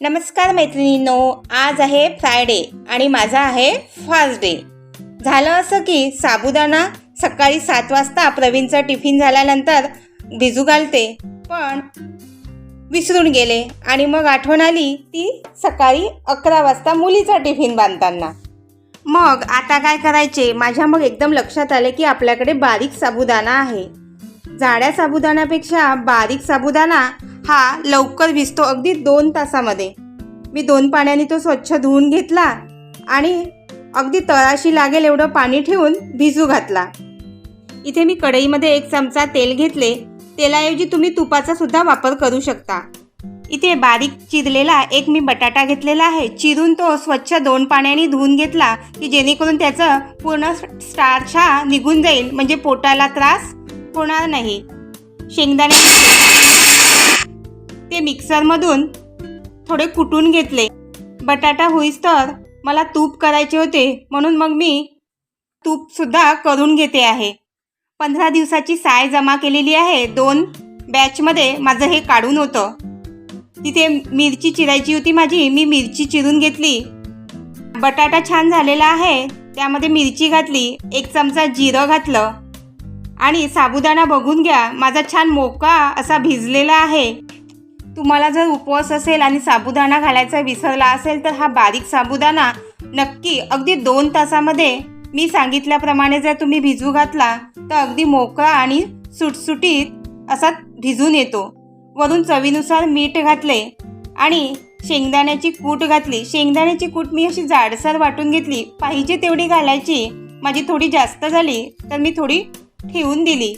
नमस्कार मैत्रिणींनो आज आहे फ्रायडे आणि माझा आहे फास्ट डे झालं असं की साबुदाणा सकाळी सात वाजता प्रवीणचा टिफिन झाल्यानंतर भिजू घालते पण विसरून गेले आणि मग आठवण आली ती सकाळी अकरा वाजता मुलीचा टिफिन बांधताना. मग आता काय करायचे? माझ्या मग एकदम लक्षात आले की आपल्याकडे बारीक साबुदाणा आहे. जाड्या साबुदाण्यापेक्षा बारीक साबुदाणा हा लवकर भिजतो अगदी दोन तासामध्ये. मी दोन पाण्याने तो स्वच्छ धुवून घेतला आणि अगदी तळाशी लागेल एवढं पाणी ठेवून भिजू घातला. इथे मी कढईमध्ये एक चमचा तेल घेतले. तेलाऐवजी तुम्ही तुपाचा सुद्धा वापर करू शकता. इथे बारीक चिरलेला एक मी बटाटा घेतलेला आहे. चिरून तो स्वच्छ दोन पाण्याने धुवून घेतला की जेणेकरून त्याचं पूर्ण स्टार्च हा निघून जाईल. म्हणजे पोटाला त्रास होणार नाही. शेंगदाणे ते मिक्सरमधून थोडे कुटून घेतले. बटाटा होईस तर मला तूप करायचे होते म्हणून मग मी तूपसुद्धा करून घेते आहे. पंधरा दिवसाची साय जमा केलेली आहे दोन बॅचमध्ये माझं हे काढून होतं. तिथे मिरची चिरायची होती माझी मी मिरची चिरून घेतली. बटाटा छान झालेला आहे त्यामध्ये मिरची घातली एक चमचा जिरं घातलं. आणि साबुदाणा बघून घ्या माझा छान मोका असा भिजलेला आहे. तुम्हाला जर उपवास असेल आणि साबुदाणा घालायचा विसरला असेल तर हा बारीक साबुदाणा नक्की अगदी दोन तासामध्ये मी सांगितल्याप्रमाणे जर तुम्ही भिजू घातला तर अगदी मोकळा आणि सुटसुटीत असा भिजून येतो. वरून चवीनुसार मीठ घातले आणि शेंगदाण्याची कूट घातली. शेंगदाण्याची कूट मी अशी जाडसर वाटून घेतली. पाहिजे तेवढी घालायची. माझी थोडी जास्त झाली तर मी थोडी ठेवून दिली.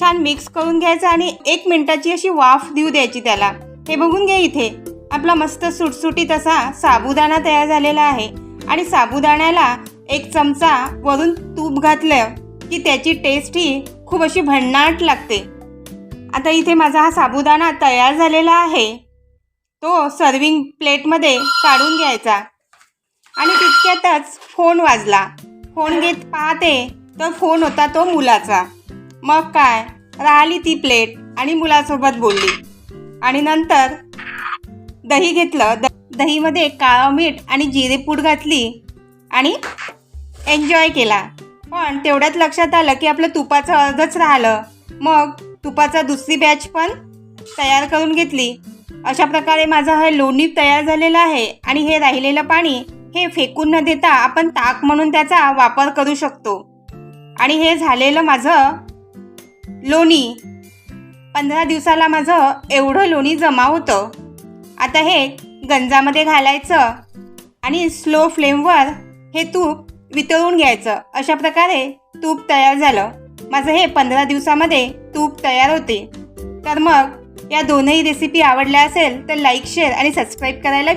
छान मिक्स करून घ्यायचं आणि एक मिनटाची अशी वाफ देऊ द्यायची त्याला. हे बघून घ्या इथे. आपला मस्त सुटसुटीत असा साबुदाणा तयार झालेला आहे. आणि साबुदाण्याला एक चमचा वरून तूप घातलं की त्याची टेस्ट ही खूप अशी भन्नाट लागते. आता इथे माझा हा साबुदाणा तयार झालेला आहे. तो सर्विंग प्लेटमध्ये काढून घ्यायचा. आणि तितक्यातच फोन वाजला. फोन घेत पाहते तर फोन होता तो मुलाचा. मग काय? राहिली ती प्लेट आणि मुलासोबत बोलली. आणि नंतर दही घेतलं. द दहीमध्ये काळं मीठ आणि जिरेपूड घातली आणि एन्जॉय केला. पण तेवढ्यात लक्षात आलं की आपलं तुपाचं अर्धच राहिलं. मग तुपाचा दुसरी बॅच पण तयार करून घेतली. अशा प्रकारे माझं हे लोणी तयार झालेलं आहे आणि हे राहिलेलं पाणी हे फेकून न देता आपण ताक म्हणून त्याचा वापर करू शकतो. आणि हे झालेलं माझं लोणी. पंधरा दिवसाला माझं एवढं लोणी जमा होतं. आता हे गंजामध्ये घालायचं आणि स्लो फ्लेमवर हे तूप वितळून घ्यायचं. अशा प्रकारे तूप तयार झालं. माझं हे पंधरा दिवसामध्ये तूप तयार होते. तर मग या दोनही रेसिपी आवडल्या असेल तर लाईक शेअर आणि सबस्क्राईब करायला